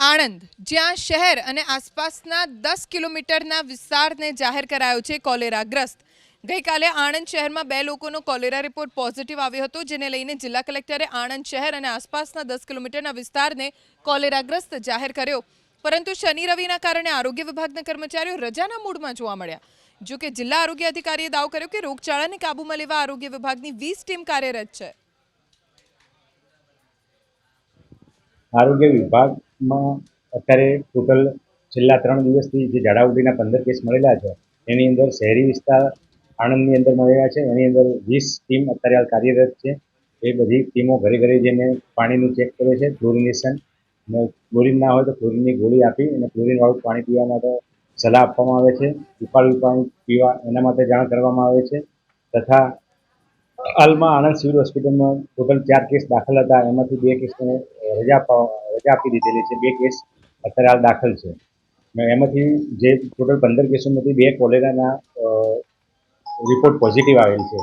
આણંદ, જ્યાં શહેર અને આસપાસના દસ કિલોમીટરના વિસ્તારને જાહેર કરાયો છે કોલેરાગ્રસ્ત. ગઈકાલે આણંદ શહેરમાં બે લોકોનો કોલેરા રિપોર્ટ પોઝિટિવ આવ્યો હતો, જેને લઈને જિલ્લા કલેક્ટરે આણંદ શહેર અને આસપાસના દસ કિલોમીટરના વિસ્તારને કોલેરાગ્રસ્ત જાહેર કર્યો. પરંતુ શનિ રવિના કારણે આરોગ્ય વિભાગના કર્મચારીઓ રજાના મૂડમાં જોવા મળ્યા. જો કે જિલ્લા આરોગ્ય અધિકારીએ દાવો કર્યો કે રોગચાળાને કાબૂમાં લેવા આરોગ્ય વિભાગની વીસ ટીમ કાર્યરત છે. આરોગ્ય વિભાગમાં અત્યારે ટોટલ છેલ્લા ત્રણ દિવસથી જે ઝાડાઉટીના પંદર કેસ મળેલા છે, એની અંદર શહેરી વિસ્તાર આણંદની અંદર મળેલા છે, એની અંદર વીસ ટીમ અત્યારે હાલ કાર્યરત છે. એ બધી ટીમો ઘરે ઘરે જઈને પાણીનું ચેક કરે છે ક્લોરિનેશન અને ક્લોરિન ના હોય તો ક્લોરિનની ગોળી આપી અને ક્લોરિનવાળું પાણી પીવા માટે સલાહ આપવામાં આવે છે. ઉકાળેલું પાણી પીવા એના માટે જાણ કરવામાં આવે છે. તથા હાલમાં આણંદ સિવિલ હોસ્પિટલમાં ટોટલ ચાર કેસ દાખલ હતા, એમાંથી બે કેસને રજા રજા આપી દીધેલી છે. બે કેસ અત્યારે હાલ દાખલ છે. એમાંથી જે ટોટલ પંદર કેસોમાંથી બે કોલેરાના રિપોર્ટ પોઝિટિવ આવેલ છે.